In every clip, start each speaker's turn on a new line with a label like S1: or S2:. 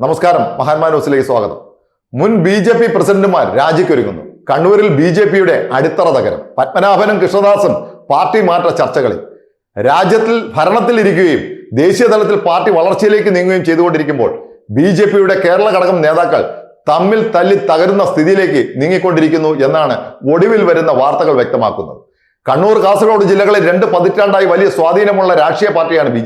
S1: നമസ്കാരം മഹാന്മാ ന്യൂസിലേക്ക് സ്വാഗതം. മുൻ ബി ജെ പി പ്രസിഡന്റുമാർ രാജിക്കൊരുങ്ങുന്നു. കണ്ണൂരിൽ ബി ജെ പിയുടെ അടിത്തറ തകരം. പത്മനാഭനും കൃഷ്ണദാസും പാർട്ടി മാറ്റ ചർച്ചകളിൽ. രാജ്യത്തിൽ ഭരണത്തിൽ ഇരിക്കുകയും ദേശീയ തലത്തിൽ പാർട്ടി വളർച്ചയിലേക്ക് നീങ്ങുകയും ചെയ്തുകൊണ്ടിരിക്കുമ്പോൾ ബി ജെ പിയുടെ കേരള ഘടകം നേതാക്കൾ തമ്മിൽ തല്ലി തകരുന്ന സ്ഥിതിയിലേക്ക് നീങ്ങിക്കൊണ്ടിരിക്കുന്നു എന്നാണ് ഒടുവിൽ വരുന്ന വാർത്തകൾ വ്യക്തമാക്കുന്നത്. കണ്ണൂർ കാസർഗോഡ് ജില്ലകളിൽ രണ്ട് പതിറ്റാണ്ടായി വലിയ സ്വാധീനമുള്ള രാഷ്ട്രീയ പാർട്ടിയാണ് ബി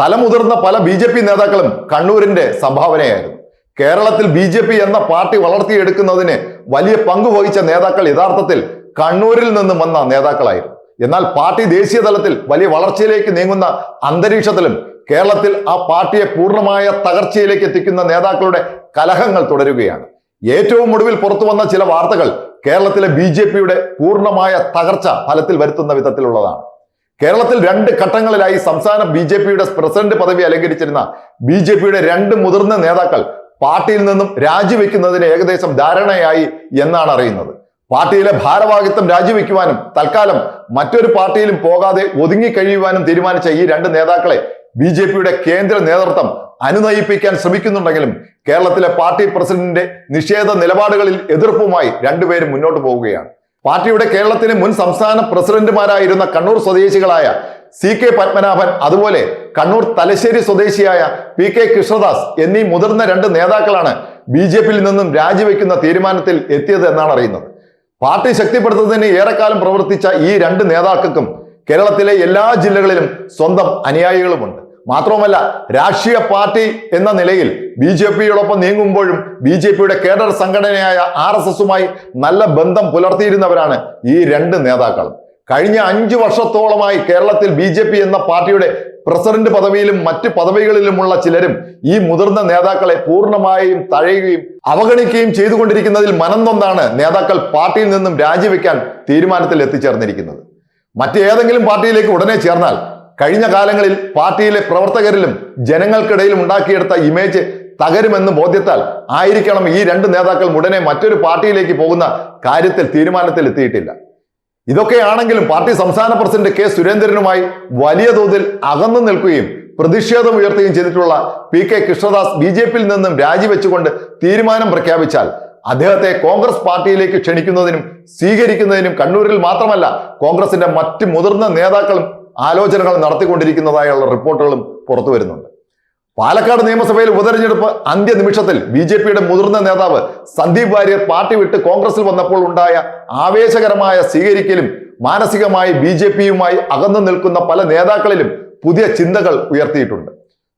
S1: തലമുതിർന്ന പല ബി ജെ പി നേതാക്കളും കണ്ണൂരിന്റെ സംഭാവനയായിരുന്നു. കേരളത്തിൽ ബി ജെ പി എന്ന പാർട്ടി വളർത്തിയെടുക്കുന്നതിന് വലിയ പങ്ക് വഹിച്ച നേതാക്കൾ യഥാർത്ഥത്തിൽ കണ്ണൂരിൽ നിന്നും വന്ന നേതാക്കളായിരുന്നു. എന്നാൽ പാർട്ടി ദേശീയ തലത്തിൽ വലിയ വളർച്ചയിലേക്ക് നീങ്ങുന്ന അന്തരീക്ഷത്തിലും കേരളത്തിൽ ആ പാർട്ടിയെ പൂർണമായ തകർച്ചയിലേക്ക് എത്തിക്കുന്ന നേതാക്കളുടെ കലഹങ്ങൾ തുടരുകയാണ്. ഏറ്റവും ഒടുവിൽ പുറത്തു വന്ന ചില വാർത്തകൾ കേരളത്തിലെ ബി പൂർണമായ തകർച്ച ഫലത്തിൽ വരുത്തുന്ന വിധത്തിലുള്ളതാണ്. കേരളത്തിൽ രണ്ട് ഘട്ടങ്ങളിലായി സംസ്ഥാന ബി ജെ പിയുടെ പ്രസിഡന്റ് പദവി അലങ്കരിച്ചിരുന്ന ബി ജെ പിയുടെ രണ്ട് മുതിർന്ന നേതാക്കൾ പാർട്ടിയിൽ നിന്നും രാജിവെക്കുന്നതിന് ഏകദേശം ധാരണയായി എന്നാണ് അറിയുന്നത്. പാർട്ടിയിലെ ഭാരവാഹിത്വം രാജിവെക്കുവാനും തൽക്കാലം മറ്റൊരു പാർട്ടിയിലും പോകാതെ ഒതുങ്ങി കഴിയുവാനും തീരുമാനിച്ച ഈ രണ്ട് നേതാക്കളെ ബി ജെ പിയുടെ കേന്ദ്ര നേതൃത്വം അനുനയിപ്പിക്കാൻ ശ്രമിക്കുന്നുണ്ടെങ്കിലും കേരളത്തിലെ പാർട്ടി പ്രസിഡന്റിന്റെ നിഷേധ നിലപാടുകളിൽ എതിർപ്പുമായി രണ്ടുപേരും മുന്നോട്ട് പോവുകയാണ്. പാർട്ടിയുടെ കേരളത്തിന് മുൻ സംസ്ഥാന പ്രസിഡന്റുമാരായിരുന്ന കണ്ണൂർ സ്വദേശികളായ സി കെ പത്മനാഭൻ അതുപോലെ കണ്ണൂർ തലശ്ശേരി സ്വദേശിയായ പി കെ കൃഷ്ണദാസ് എന്നീ മുതിർന്ന രണ്ട് നേതാക്കളാണ് ബി ജെ പിയിൽ നിന്നും രാജിവെക്കുന്ന തീരുമാനത്തിൽ എത്തിയത് എന്നാണ് അറിയുന്നത്. പാർട്ടി ശക്തിപ്പെടുത്തുന്നതിന് ഏറെക്കാലം പ്രവർത്തിച്ച ഈ രണ്ട് നേതാക്കൾക്കും കേരളത്തിലെ എല്ലാ ജില്ലകളിലും സ്വന്തം അനുയായികളുമുണ്ട്. മാത്രവുമല്ല രാഷ്ട്രീയ പാർട്ടി എന്ന നിലയിൽ ബി ജെ പിയോടൊപ്പം നീങ്ങുമ്പോഴും ബി ജെ പിയുടെ കേഡർ സംഘടനയായ ആർ എസ് എസുമായി നല്ല ബന്ധം പുലർത്തിയിരുന്നവരാണ് ഈ രണ്ട് നേതാക്കളും. കഴിഞ്ഞ അഞ്ചു വർഷത്തോളമായി കേരളത്തിൽ ബി ജെ പി എന്ന പാർട്ടിയുടെ പ്രസിഡന്റ് പദവിയിലും മറ്റ് പദവികളിലുമുള്ള ചിലരും ഈ മുതിർന്ന നേതാക്കളെ പൂർണമായും തഴയുകയും അവഗണിക്കുകയും ചെയ്തുകൊണ്ടിരിക്കുന്നതിൽ മനംതൊന്നാണ് നേതാക്കൾ പാർട്ടിയിൽ നിന്നും രാജിവെക്കാൻ തീരുമാനത്തിൽ എത്തിച്ചേർന്നിരിക്കുന്നത്. മറ്റേതെങ്കിലും പാർട്ടിയിലേക്ക് ഉടനെ ചേർന്നാൽ കഴിഞ്ഞ കാലങ്ങളിൽ പാർട്ടിയിലെ പ്രവർത്തകരിലും ജനങ്ങൾക്കിടയിലും ഉണ്ടാക്കിയെടുത്ത ഇമേജ് തകരുമെന്ന് ബോധ്യത്താൽ ആയിരിക്കണം ഈ രണ്ട് നേതാക്കൾ ഉടനെ മറ്റൊരു പാർട്ടിയിലേക്ക് പോകുന്ന കാര്യത്തിൽ തീരുമാനത്തിൽ എത്തിയിട്ടില്ല. ഇതൊക്കെയാണെങ്കിലും പാർട്ടി സംസ്ഥാന പ്രസിഡന്റ് കെ സുരേന്ദ്രനുമായി വലിയ തോതിൽ അകന്നു നിൽക്കുകയും പ്രതിഷേധം ഉയർത്തുകയും ചെയ്തിട്ടുള്ള P K Krishnadas B J പിയിൽ നിന്നും രാജിവെച്ചുകൊണ്ട് തീരുമാനം പ്രഖ്യാപിച്ചാൽ അദ്ദേഹത്തെ കോൺഗ്രസ് പാർട്ടിയിലേക്ക് ക്ഷണിക്കുന്നതിനും സ്വീകരിക്കുന്നതിനും കണ്ണൂരിൽ മാത്രമല്ല കോൺഗ്രസിന്റെ മറ്റ് മുതിർന്ന നേതാക്കളും ആലോചനകൾ നടത്തിക്കൊണ്ടിരിക്കുന്നതായുള്ള റിപ്പോർട്ടുകളും പുറത്തു വരുന്നുണ്ട്. പാലക്കാട് നിയമസഭയിൽ ഉപതെരഞ്ഞെടുപ്പ് അന്ത്യനിമിഷത്തിൽ ബി ജെ പിയുടെ മുതിർന്ന നേതാവ് സന്ദീപ് വാര്യർ പാർട്ടി വിട്ട് കോൺഗ്രസിൽ വന്നപ്പോൾ ഉണ്ടായ ആവേശകരമായ സ്വീകരിക്കലും മാനസികമായി ബി ജെ പിയുമായി അകന്നു നിൽക്കുന്ന പല നേതാക്കളിലും പുതിയ ചിന്തകൾ ഉയർത്തിയിട്ടുണ്ട്.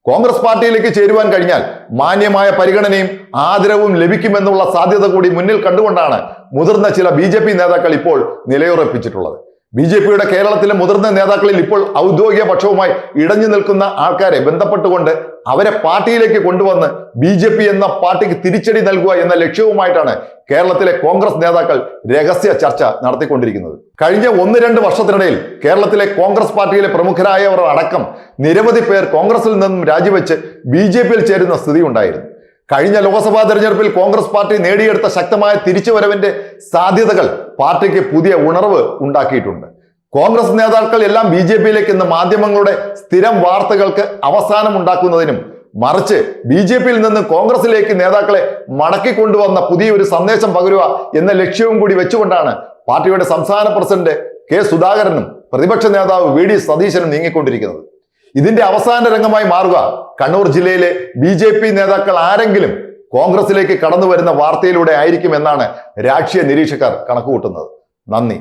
S1: കോൺഗ്രസ് പാർട്ടിയിലേക്ക് ചേരുവാൻ കഴിഞ്ഞാൽ മാന്യമായ പരിഗണനയും ആദരവും ലഭിക്കുമെന്നുള്ള സാധ്യത കൂടി മുന്നിൽ കണ്ടുകൊണ്ടാണ് മുതിർന്ന ചില ബി നേതാക്കൾ ഇപ്പോൾ നിലയുറപ്പിച്ചിട്ടുള്ളത്. ബി ജെ പിയുടെ കേരളത്തിലെ മുതിർന്ന നേതാക്കളിൽ ഇപ്പോൾ ഔദ്യോഗിക പക്ഷവുമായി ഇടഞ്ഞു നിൽക്കുന്ന ആൾക്കാരെ ബന്ധപ്പെട്ടുകൊണ്ട് അവരെ പാർട്ടിയിലേക്ക് കൊണ്ടുവന്ന് ബി ജെ പി എന്ന പാർട്ടിക്ക് തിരിച്ചടി നൽകുക എന്ന ലക്ഷ്യവുമായിട്ടാണ് കേരളത്തിലെ കോൺഗ്രസ് നേതാക്കൾ രഹസ്യ ചർച്ച നടത്തിക്കൊണ്ടിരിക്കുന്നത്. കഴിഞ്ഞ ഒന്ന് രണ്ട് വർഷത്തിനിടയിൽ കേരളത്തിലെ കോൺഗ്രസ് പാർട്ടിയിലെ പ്രമുഖരായവർ അടക്കം നിരവധി പേർ കോൺഗ്രസിൽ നിന്നും രാജിവെച്ച് ബി ജെ പിയിൽ ചേരുന്ന സ്ഥിതി ഉണ്ടായിരുന്നു കഴിഞ്ഞ ലോക്സഭാ തെരഞ്ഞെടുപ്പിൽ കോൺഗ്രസ് പാർട്ടി നേടിയെടുത്ത ശക്തമായ തിരിച്ചുവരവിന്റെ സാധ്യതകൾ പാർട്ടിക്ക് പുതിയ ഉണർവ് ഉണ്ടാക്കിയിട്ടുണ്ട്. കോൺഗ്രസ് നേതാക്കൾ എല്ലാം ബി ജെ പിയിലേക്ക് ഇന്ന് മാധ്യമങ്ങളുടെ സ്ഥിരം വാർത്തകൾക്ക് അവസാനം ഉണ്ടാക്കുന്നതിനും മറിച്ച് ബി ജെ പിയിൽ നിന്ന് കോൺഗ്രസിലേക്ക് നേതാക്കളെ മടക്കി കൊണ്ടുവന്ന പുതിയൊരു സന്ദേശം പകരുക എന്ന ലക്ഷ്യവും കൂടി വെച്ചുകൊണ്ടാണ് പാർട്ടിയുടെ സംസ്ഥാന പ്രസിഡന്റ് കെ സുധാകരനും പ്രതിപക്ഷ നേതാവ് വി ഡി സതീശനും നീങ്ങിക്കൊണ്ടിരിക്കുന്നത്. ഇതിന്റെ അവസാന രംഗമായി മാറുക. കണ്ണൂർ ജില്ലയിലെ ബി ജെ പി നേതാക്കൾ ആരെങ്കിലും കോൺഗ്രസിലേക്ക് കടന്നു വരുന്ന വാർത്തയിലൂടെ ആയിരിക്കും എന്നാണ് രാഷ്ട്രീയ നിരീക്ഷകർ കണക്കുകൂട്ടുന്നത്. നന്ദി.